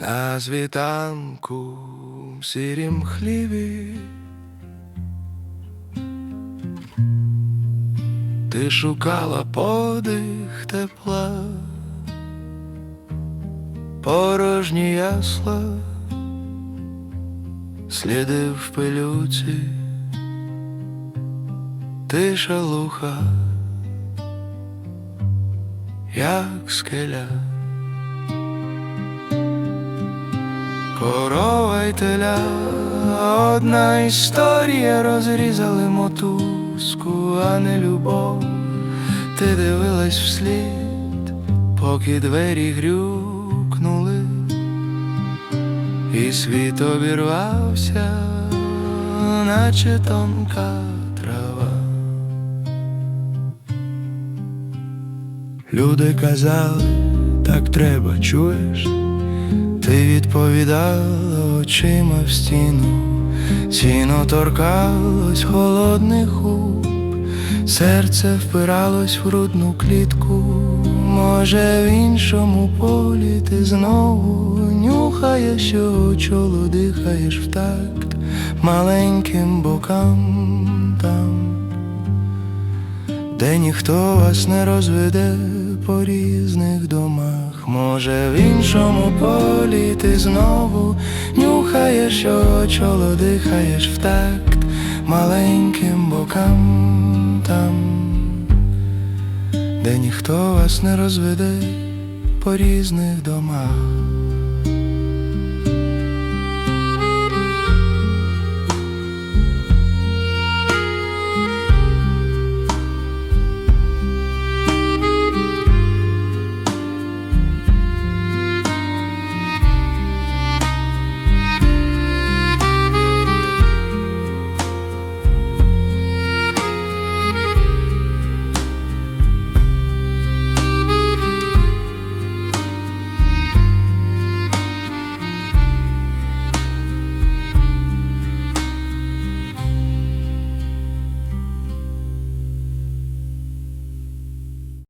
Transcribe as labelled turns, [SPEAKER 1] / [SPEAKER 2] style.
[SPEAKER 1] На світанку сірім хліві Ти шукала подих тепла, порожні ясла, сліди в пилюці, тиша луха, як скеля. Корова й теля, одна історія розрізали мотузку, а не любов. Ти дивилась вслід, поки двері грюкнули, і світ обірвався, наче тонка трава. Люди казали, так треба, чуєш? Ти відповідала очима в стіну, сіно торкалось холодних губ, серце впиралось в грудну клітку, може, в іншому полі ти знову нюхаєш, що чоло дихаєш в такт маленьким бокам там де ніхто вас не розведе по різних домах. Може, в іншому полі ти знову нюхаєш, очоло чоло дихаєш в такт маленьким бокам там, де ніхто вас не розведе по різних домах.